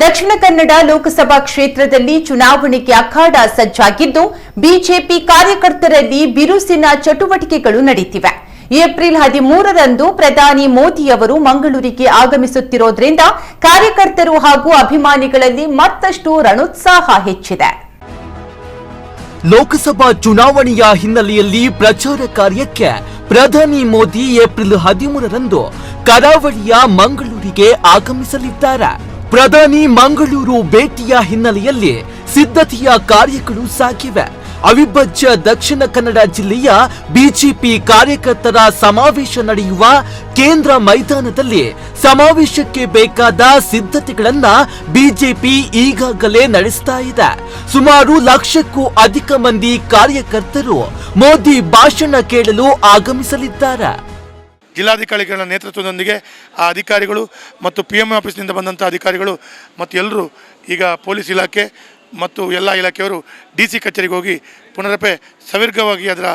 ದಕ್ಷಿಣ ಕನ್ನಡ ಲೋಕಸಭಾ ಕ್ಷೇತ್ರದಲ್ಲಿ ಚುನಾವಣೆಗೆ ಅಖಾಡ ಸಜ್ಜಾಗಿದ್ದು, ಬಿಜೆಪಿ ಕಾರ್ಯಕರ್ತರಲ್ಲಿ ಬಿರುಸಿನ ಚಟುವಟಿಕೆಗಳು ನಡೆಯುತ್ತಿವೆ ಏಪ್ರಿಲ್ ಹದಿಮೂರರಂದು ಪ್ರಧಾನಿ ಮೋದಿಯವರು ಮಂಗಳೂರಿಗೆ ಆಗಮಿಸುತ್ತಿರೋದ್ರಿಂದ ಕಾರ್ಯಕರ್ತರು ಹಾಗೂ ಅಭಿಮಾನಿಗಳಲ್ಲಿ ಮತ್ತಷ್ಟು ರಣೋತ್ಸಾಹ ಹೆಚ್ಚಿದೆ. ಲೋಕಸಭಾ ಚುನಾವಣೆಯ ಹಿನ್ನೆಲೆಯಲ್ಲಿ ಪ್ರಚಾರ ಕಾರ್ಯಕ್ಕೆ ಪ್ರಧಾನಿ ಮೋದಿ ಏಪ್ರಿಲ್ ಹದಿಮೂರರಂದು ಕರಾವಳಿಯ ಮಂಗಳೂರಿಗೆ ಆಗಮಿಸಲಿದ್ದಾರೆ. ಪ್ರಧಾನಿ ಮಂಗಳೂರು ಭೇಟಿಯ ಹಿನ್ನೆಲೆಯಲ್ಲಿ ಸಿದ್ಧತೆಯ ಕಾರ್ಯಗಳು ಸಾಗಿವೆ. ಅವಿಭಜ್ಯ ದಕ್ಷಿಣ ಕನ್ನಡ ಜಿಲ್ಲೆಯ ಬಿಜೆಪಿ ಕಾರ್ಯಕರ್ತರ ಸಮಾವೇಶ ನಡೆಯುವ ಕೇಂದ್ರ ಮೈದಾನದಲ್ಲಿ ಸಮಾವೇಶಕ್ಕೆ ಬೇಕಾದ ಸಿದ್ಧತೆಗಳನ್ನ ಬಿಜೆಪಿ ಈಗಾಗಲೇ ನಡೆಸ್ತಾ ಇದೆ. ಸುಮಾರು ಲಕ್ಷಕ್ಕೂ ಅಧಿಕ ಮಂದಿ ಕಾರ್ಯಕರ್ತರು ಮೋದಿ ಭಾಷಣ ಕೇಳಲು ಆಗಮಿಸಲಿದ್ದಾರೆ. ಜಿಲ್ಲಾಧಿಕಾರಿಗಳ ನೇತೃತ್ವದೊಂದಿಗೆ ಆ ಅಧಿಕಾರಿಗಳು ಮತ್ತು ಪಿ ಎಂ ಆಫೀಸ್ನಿಂದ ಬಂದಂಥ ಅಧಿಕಾರಿಗಳು ಮತ್ತು ಎಲ್ಲರೂ ಈಗ ಪೊಲೀಸ್ ಇಲಾಖೆ ಮತ್ತು ಎಲ್ಲ ಇಲಾಖೆಯವರು ಡಿ ಸಿ ಕಚೇರಿಗೆ ಹೋಗಿ ಪುನರಪೆ ಸವಿರ್ಗವಾಗಿ ಅದರ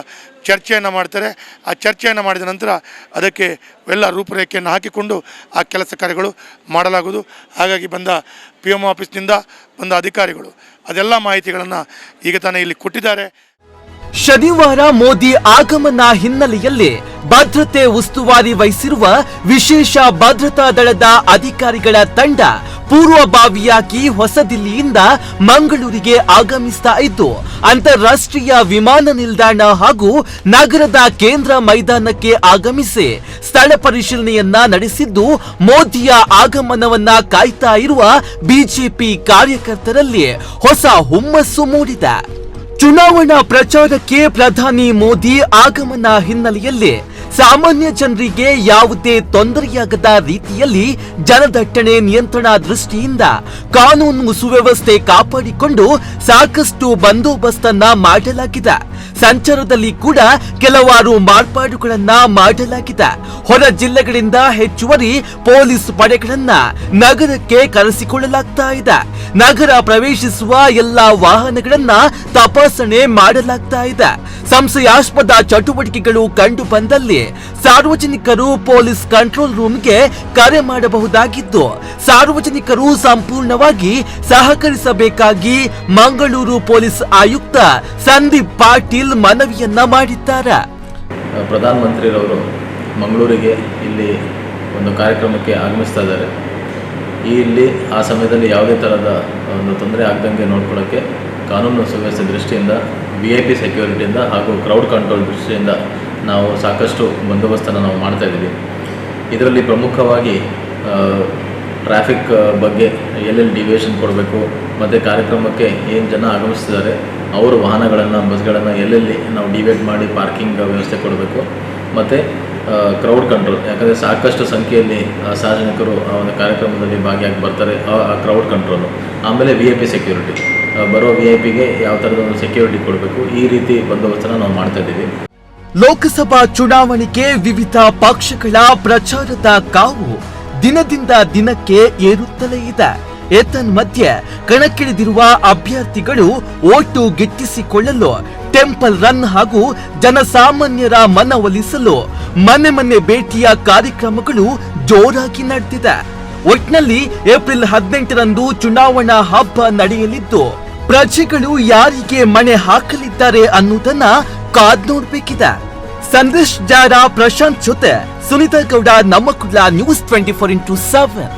ಚರ್ಚೆಯನ್ನು ಮಾಡ್ತಾರೆ. ಆ ಚರ್ಚೆಯನ್ನು ಮಾಡಿದ ನಂತರ ಅದಕ್ಕೆ ಎಲ್ಲ ರೂಪರೇಖೆಯನ್ನು ಹಾಕಿಕೊಂಡು ಆ ಕೆಲಸ ಕಾರ್ಯಗಳು ಮಾಡಲಾಗುವುದು. ಹಾಗಾಗಿ ಬಂದ ಪಿ ಎಂ ಆಫೀಸ್ನಿಂದ ಬಂದ ಅಧಿಕಾರಿಗಳು ಅದೆಲ್ಲ ಮಾಹಿತಿಗಳನ್ನು ಈಗ ತಾನೇ ಇಲ್ಲಿ ಕೊಟ್ಟಿದ್ದಾರೆ. ಶನಿವಾರ ಮೋದಿ ಆಗಮನ ಹಿನ್ನೆಲೆಯಲ್ಲಿ ಭದ್ರತೆ ಉಸ್ತುವಾರಿ ವಹಿಸಿರುವ ವಿಶೇಷ ಭದ್ರತಾ ದಳದ ಅಧಿಕಾರಿಗಳ ತಂಡ ಪೂರ್ವಭಾವಿಯಾಗಿ ಹೊಸದಿಲ್ಲಿಯಿಂದ ಮಂಗಳೂರಿಗೆ ಆಗಮಿಸ್ತಾ ಇದ್ದು, ಅಂತಾರಾಷ್ಟ್ರೀಯ ವಿಮಾನ ನಿಲ್ದಾಣ ಹಾಗೂ ನಗರದ ಕೇಂದ್ರ ಮೈದಾನಕ್ಕೆ ಆಗಮಿಸಿ ಸ್ಥಳ ಪರಿಶೀಲನೆಯನ್ನ ನಡೆಸಿದ್ದು, ಮೋದಿಯ ಆಗಮನವನ್ನ ಕಾಯ್ತಾ ಇರುವ ಬಿಜೆಪಿ ಕಾರ್ಯಕರ್ತರಲ್ಲಿ ಹೊಸ ಹುಮ್ಮಸ್ಸು ಮೂಡಿದೆ. ಚುನಾವಣಾ ಪ್ರಚಾರಕ್ಕೆ ಪ್ರಧಾನಿ ಮೋದಿ ಆಗಮನ ಹಿನ್ನೆಲೆಯಲ್ಲಿ ಸಾಮಾನ್ಯ ಜನರಿಗೆ ಯಾವುದೇ ತೊಂದರೆಯಾಗದ ರೀತಿಯಲ್ಲಿ ಜನದಟ್ಟಣೆ ನಿಯಂತ್ರಣ ದೃಷ್ಟಿಯಿಂದ ಕಾನೂನು ಸುವ್ಯವಸ್ಥೆ ಕಾಪಾಡಿಕೊಂಡು ಸಾಕಷ್ಟು ಬಂದೋಬಸ್ತನ್ನ ಮಾಡಲಾಗಿದೆ. ಸಂಚಾರದಲ್ಲಿ ಕೂಡ ಕೆಲವಾರು ಮಾರ್ಪಾಡುಗಳನ್ನ ಮಾಡಲಾಗಿದೆ. ಹೊರ ಜಿಲ್ಲೆಗಳಿಂದ ಹೆಚ್ಚುವರಿ ಪೊಲೀಸ್ ಪಡೆಗಳನ್ನ ನಗರಕ್ಕೆ ಕರೆಸಿಕೊಳ್ಳಲಾಗ್ತಾ ಇದೆ. ನಗರ ಪ್ರವೇಶಿಸುವ ಎಲ್ಲಾ ವಾಹನಗಳನ್ನ ತಪಾಸಣೆ ಮಾಡಲಾಗ್ತಾ ಇದೆ. ಸಂಶಯಾಸ್ಪದ ಚಟುವಟಿಕೆಗಳು ಕಂಡು ಬಂದಲ್ಲಿ ಸಾರ್ವಜನಿಕರು ಪೊಲೀಸ್ ಕಂಟ್ರೋಲ್ ರೂಮ್ಗೆ ಕರೆ ಮಾಡಬಹುದಾಗಿದ್ದು ಸಾರ್ವಜನಿಕರು ಸಂಪೂರ್ಣವಾಗಿ ಸಹಕರಿಸಬೇಕಾಗಿ ಮಂಗಳೂರು ಪೊಲೀಸ್ ಆಯುಕ್ತ ಸಂದೀಪ್ ಪಾಟೀಲ್ ಮನವಿಯನ್ನ ಮಾಡಿದ್ದಾರೆ. ಪ್ರಧಾನಮಂತ್ರಿರವರು ಮಂಗಳೂರಿಗೆ ಇಲ್ಲಿ ಒಂದು ಕಾರ್ಯಕ್ರಮಕ್ಕೆ ಆಗಮಿಸ್ತಾ ಇದ್ದಾರೆ. ಇಲ್ಲಿ ಆ ಸಮಯದಲ್ಲಿ ಯಾವುದೇ ಥರದ ಒಂದು ತೊಂದರೆ ಆಗದಂಗೆ ನೋಡ್ಕೊಳ್ಳೋಕ್ಕೆ ಕಾನೂನು ಸುವ್ಯವಸ್ಥೆ ದೃಷ್ಟಿಯಿಂದ ವಿ ಐ ಪಿ ಸೆಕ್ಯೂರಿಟಿಯಿಂದ ಹಾಗೂ ಕ್ರೌಡ್ ಕಂಟ್ರೋಲ್ ದೃಷ್ಟಿಯಿಂದ ನಾವು ಸಾಕಷ್ಟು ಬಂದೋಬಸ್ತನ್ನು ನಾವು ಮಾಡ್ತಾ ಇದ್ದೀವಿ. ಇದರಲ್ಲಿ ಪ್ರಮುಖವಾಗಿ ಟ್ರಾಫಿಕ್ ಬಗ್ಗೆ ಎಲ್ಲೆಲ್ಲಿ ಡಿವಿಯೇಷನ್ ಕೊಡಬೇಕು, ಮತ್ತು ಕಾರ್ಯಕ್ರಮಕ್ಕೆ ಏನು ಜನ ಆಗಮಿಸ್ತಿದ್ದಾರೆ, ಅವರು ವಾಹನಗಳನ್ನು, ಬಸ್ಗಳನ್ನು ಎಲ್ಲೆಲ್ಲಿ ನಾವು ಡಿವೈಡ್ ಮಾಡಿ ಪಾರ್ಕಿಂಗ್ ವ್ಯವಸ್ಥೆ ಕೊಡಬೇಕು, ಮತ್ತು ಕ್ರೌಡ್ ಕಂಟ್ರೋಲ್ ಯಾಕಂದರೆ ಸಾಕಷ್ಟು ಸಂಖ್ಯೆಯಲ್ಲಿ ಸಾರ್ವಜನಿಕರು ಆ ಒಂದು ಕಾರ್ಯಕ್ರಮದಲ್ಲಿ ಭಾಗಿಯಾಗಿ ಬರ್ತಾರೆ, ಆ ಕ್ರೌಡ್ ಕಂಟ್ರೋಲು ಆಮೇಲೆ ವಿ ಐ ಪಿ ಸೆಕ್ಯೂರಿಟಿ ಬರೋ ವಿ ಐ ಪಿಗೆ ಯಾವ ಥರದ ಒಂದು ಸೆಕ್ಯೂರಿಟಿ ಕೊಡಬೇಕು, ಈ ರೀತಿ ಬಂದೋಬಸ್ತನ್ನು ನಾವು ಮಾಡ್ತಾ ಇದ್ದೀವಿ. ಲೋಕಸಭಾ ಚುನಾವಣೆಗೆ ವಿವಿಧ ಪಕ್ಷಗಳ ಪ್ರಚಾರದ ಕಾವು ದಿನದಿಂದ ದಿನಕ್ಕೆ ಏರುತ್ತಲೇ ಇದೆ. ಏತನ್ಮಧ್ಯೆ ಕಣಕ್ಕಿಳಿದಿರುವ ಅಭ್ಯರ್ಥಿಗಳು ಓಟು ಗಿಟ್ಟಿಸಿಕೊಳ್ಳಲು ಟೆಂಪಲ್ ರನ್ ಹಾಗೂ ಜನಸಾಮಾನ್ಯರ ಮನವೊಲಿಸಲು ಮನೆ ಮನೆ ಭೇಟಿಯ ಕಾರ್ಯಕ್ರಮಗಳು ಜೋರಾಗಿ ನಡೆದಿದೆ. ಒಟ್ನಲ್ಲಿ ಏಪ್ರಿಲ್ ಹದಿನೆಂಟರಂದು ಚುನಾವಣಾ ಹಬ್ಬ ನಡೆಯಲಿದ್ದು, ಪ್ರಜೆಗಳು ಯಾರಿಗೆ ಮಣೆ ಹಾಕಲಿದ್ದಾರೆ ಅನ್ನುವುದನ್ನ ಕಾದ್ ನೋಡ್ಬೇಕಿದೆ. ಸಂದೇಶ್ ಜಾರ ಪ್ರಶಾಂತ್ ಜೊತೆ ಸುನಿತಾ ಗೌಡ ನಮ್ಮ Kudla news twenty four into seven